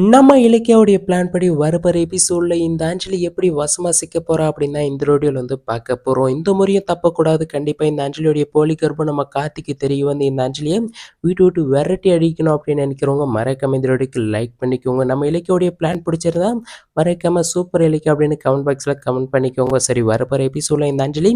நம்ம இலக்கியாவுடைய பிளான் படி வரப்போற எபிசோடில் இந்த அஞ்சலி எப்படி வசமாக சிக்க போகிறா அப்படின்னு தான் இந்த ரோடியோவில் வந்து பார்க்க போகிறோம் இந்த முறையும் தப்பக்கூடாது. கண்டிப்பாக இந்த அஞ்சலியோடைய போலி கருப்பு நம்ம கார்த்திக்கு தெரிய வந்து இந்த அஞ்சலியை வீட்டு விட்டு விரட்டி அடிக்கணும் அப்படின்னு நினைக்கிறவங்க மறக்காம இந்த ரோடியோக்கு லைக் பண்ணிக்கோங்க. நம்ம இலக்கியோடைய பிளான் பிடிச்சிருந்தா மறக்காம சூப்பர் இலக்கியம் அப்படின்னு கமெண்ட் பாக்ஸில் கமெண்ட் பண்ணிக்கோங்க. சரி வரப்போற எபிசோடில் இந்த அஞ்சலி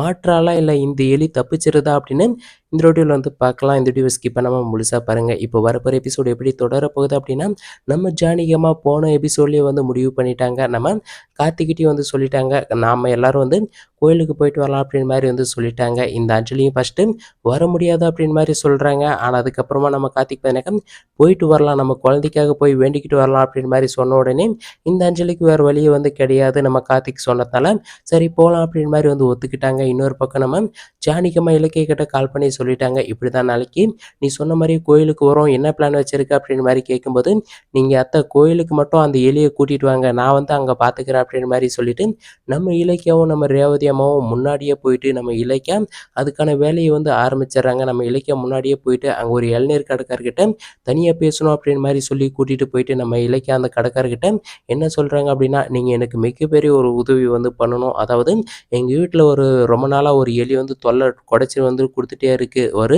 மாற்றாலா இல்லை இந்த எலி தப்பிச்சிருதா அப்படின்னு இந்த வீடியோவில் வந்து பார்க்கலாம். இந்த வீடியோ ஸ்கிப் பண்ணாமல் முழுசாக பாருங்கள் இப்போ வரப்போகிற எபிசோடு எப்படி தொடர போகுது அப்படின்னா நம்ம ஜானிகமாக போன எபிசோட்லேயே வந்து முடிவு பண்ணிட்டாங்க. நம்ம கார்த்திகிட்டையும் வந்து சொல்லிட்டாங்க. நாம் எல்லாரும் வந்து கோயிலுக்கு போயிட்டு வரலாம் அப்படின்னு மாதிரி வந்து சொல்லிட்டாங்க. இந்த அஞ்சலியும் ஃபஸ்ட்டு வர முடியாது அப்படின்னு மாதிரி சொல்கிறாங்க ஆனால் அதுக்கப்புறமா நம்ம கார்த்திக் பதினக்கம் போயிட்டு வரலாம். நம்ம குழந்தைக்காக போய் வேண்டிக்கிட்டு வரலாம் அப்படின்னு மாதிரி சொன்ன உடனே இந்த அஞ்சலிக்கு வேறு வழியே வந்து கிடையாது. நம்ம கார்த்திக் சொன்னதால சரி போகலாம் அப்படின்னு மாதிரி வந்து ஒத்துக்கிட்டாங்க. இன்னொரு பக்கம் நம்ம ஜானிகமாக இலக்கிய கிட்ட கால் பண்ணி சொல்லிட்டாங்க. இப்படி தான் நாளைக்கு நீ சொன்ன மாதிரி கோயிலுக்கு வரோம் என்ன பிளான் வச்சிருக்க அப்படின்னு மாதிரி கேட்கும்போது நீங்கள் அத்தை கோயிலுக்கு மட்டும் அந்த எலியை கூட்டிட்டு வாங்க. நான் வந்து அங்கே பார்த்துக்கிறேன் அப்படின்னு மாதிரி சொல்லிட்டு நம்ம இலக்கியாவும் நம்ம ரேவதி அம்மாவும் முன்னாடியே போயிட்டு நம்ம இலக்கியா அதுக்கான வேலையை வந்து ஆரம்பிச்சிடுறாங்க. நம்ம இலக்கியம் முன்னாடியே போயிட்டு அங்கே ஒரு இளநீர் கடைக்காரர்கிட்ட தனியாக பேசணும் அப்படின்னு மாதிரி சொல்லி கூட்டிகிட்டு போயிட்டு நம்ம இலக்கியம் அந்த கடைக்காரர்கிட்ட என்ன சொல்கிறாங்க அப்படின்னா நீங்கள் எனக்கு மிகப்பெரிய ஒரு உதவி வந்து பண்ணணும். அதாவது எங்கள் வீட்டில் ஒரு ரொம்ப நாளாக ஒரு எலி வந்து தொல்லை குடைச்சி வந்து கொடுத்துட்டே இருக்குது ஒரு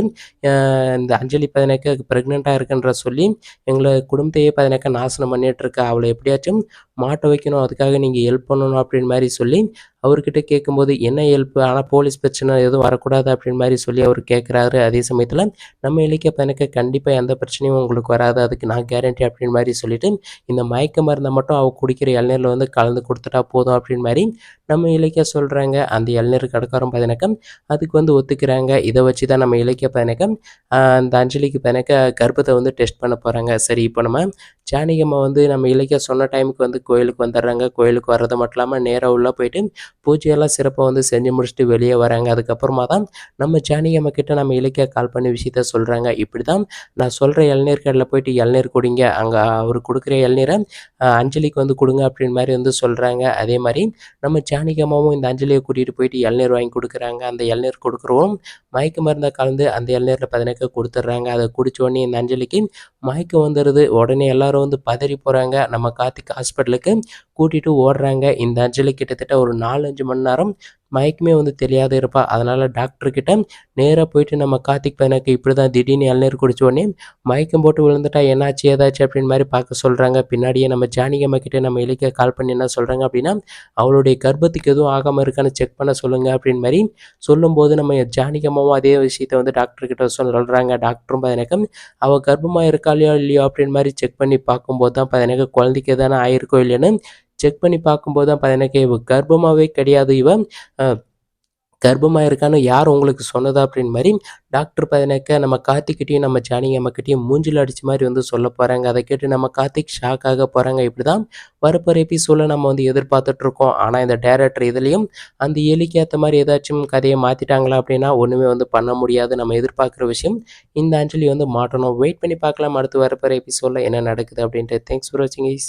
இந்த அஞ்சலி பதினேக்க ப்ரெக்னெண்ட்டாக இருக்குன்ற சொல்லி எங்களை குடும்பத்தையே பதினேக்க நாசனம் பண்ணிட்டு இருக்கா. அவளை எப்படியாச்சும் மாட்ட வைக்கணும். அதுக்காக நீங்கள் ஹெல்ப் பண்ணணும் அப்படின்னு மாதிரி சொல்லி அவர்கிட்ட கேட்கும்போது என்ன ஹெல்ப் ஆனால் போலீஸ் பிரச்சனை எதுவும் வரக்கூடாது அப்படின்னு மாதிரி சொல்லி அவர் கேட்குறாரு. அதே சமயத்தில் நம்ம இலக்கிய பையனுக்கு கண்டிப்பாக எந்த பிரச்சனையும் உங்களுக்கு வராது. அதுக்கு நான் கேரண்டி அப்படின்னு மாதிரி சொல்லிட்டு இந்த மயக்க மருந்தை மட்டும் அவள் குடிக்கிற இளநீரில் வந்து கலந்து கொடுத்துட்டா போதும் அப்படின்னு மாதிரி நம்ம இலக்கிய சொல்கிறாங்க அந்த இளநீர் கடைக்காரன் பதினக்கம் அதுக்கு வந்து ஒத்துக்கிறாங்க. இதை வச்சு தான் நம்ம இலக்கிய பதினக்கம் அந்த அஞ்சலிக்கு பதினக்க கர்ப்பத்தை வந்து டெஸ்ட் பண்ண போகிறாங்க சரி இப்போ நம்ம ஜானகியம்மா வந்து நம்ம இலக்கிய சொன்ன டைமுக்கு வந்து கோயிலுக்கு வந்துடுறாங்க. கோயிலுக்கு வர்றது மட்டும் இல்லாமல் நேராக உள்ளே போயிட்டு பூஜையெல்லாம் சிறப்பாக வந்து செஞ்சு முடிச்சுட்டு வெளியே வராங்க. அதுக்கப்புறமா தான் நம்ம ஜானகியம்மா கிட்ட நம்ம இலக்கிய கால் பண்ணி விஷயத்த சொல்கிறாங்க இப்படி தான் நான் சொல்கிற இளநீர் கடையில் போயிட்டு இளநீர் குடிங்க. அங்கே அவர் கொடுக்குற இளநீரை அஞ்சலிக்கு வந்து கொடுங்க அப்படின்னு மாதிரி வந்து சொல்கிறாங்க அதே மாதிரி நம்ம ஜானகியம்மாவும் இந்த அஞ்சலியை கூட்டிகிட்டு போயிட்டு இளநீர் வாங்கி கொடுக்குறாங்க. அந்த இளநீர் கொடுக்குறவும் மயக்க மருந்தை கலந்து அந்த இளநீரில் பதினெட்டு கொடுத்துட்றாங்க. அதை குடிச்ச உடனே இந்த அஞ்சலிக்கு மயக்கம் வந்துடுது உடனே எல்லாரும் வந்து பதறி போகிறாங்க நம்ம கார்த்திக் ஹாஸ்பிட்டலுக்கு கூட்டிகிட்டு ஓடுறாங்க. இந்த அஞ்சலி கிட்டத்தட்ட ஒரு நாலஞ்சு மணி நேரம் மயக்குமே வந்து தெரியாத இருப்பா. அதனால் டாக்டர்கிட்ட நேராக போயிட்டு நம்ம கார்த்திக் பையனுக்கு இப்படி தான் திடீர்னு இளநீர் குடிச்ச உடனே மயக்கம் போட்டு விழுந்துட்டா என்னாச்சு ஏதாச்சு அப்படின்னு மாதிரி பார்க்க சொல்கிறாங்க பின்னாடியே நம்ம ஜானிகம்மா கிட்டே நம்ம இலக்கிய கால் பண்ணி என்ன சொல்கிறாங்க அப்படின்னா அவளுடைய கர்ப்பத்துக்கு எதுவும் ஆகாமல் இருக்கான்னு செக் பண்ண சொல்லுங்கள் அப்படின்னு மாதிரி சொல்லும்போது நம்ம ஜானிகம்மாவும் அதே விஷயத்த வந்து டாக்டர்கிட்ட சொல்கிறாங்க டாக்டரும் பதினக்கம் அவள் கர்ப்பமாக இருக்காளையோ இல்லையோ? அப்படின்னு மாதிரி செக் பண்ணி பார்க்கும்போது தான் பதினக்கு குழந்தைக்கு எதானே ஆயிருக்கோ இல்லைன்னு செக் பண்ணி பார்க்கும்போது தான் பார்த்தீங்கன்னா கர்ப்பமாகவே கிடையாது இவன் கர்ப்பமாக இருக்கான்னு யார் உங்களுக்கு சொன்னதா அப்படின்னு மாதிரி டாக்டர் பதினக்க நம்ம கார்த்திக்கிட்டையும் நம்ம ஜானகி அம்மக்கிட்டையும் மூஞ்சில் அடித்த மாதிரி வந்து சொல்ல போகிறாங்க அதை கேட்டு நம்ம கார்த்திக் ஷாக் ஆக போகிறாங்க இப்படி தான் வரப்போகிற எபிசோடில் நம்ம வந்து எதிர்பார்த்துட்ருக்கோம் ஆனால் இந்த டேரக்டர் இதுலேயும் அந்த எலிக்கு ஏற்ற மாதிரி ஏதாச்சும் கதையை மாற்றிட்டாங்களா அப்படின்னா ஒன்றுமே வந்து பண்ண முடியாது. நம்ம எதிர்பார்க்குற விஷயம் இந்த அஞ்சலி வந்து மாட்டணும். வெயிட் பண்ணி பார்க்கலாம். அடுத்து வரப்போகிற எபிசோடில் என்ன நடக்குது அப்படின்ட்டு. தேங்க்ஸ் ஃபார் வாட்சிங் இஸ்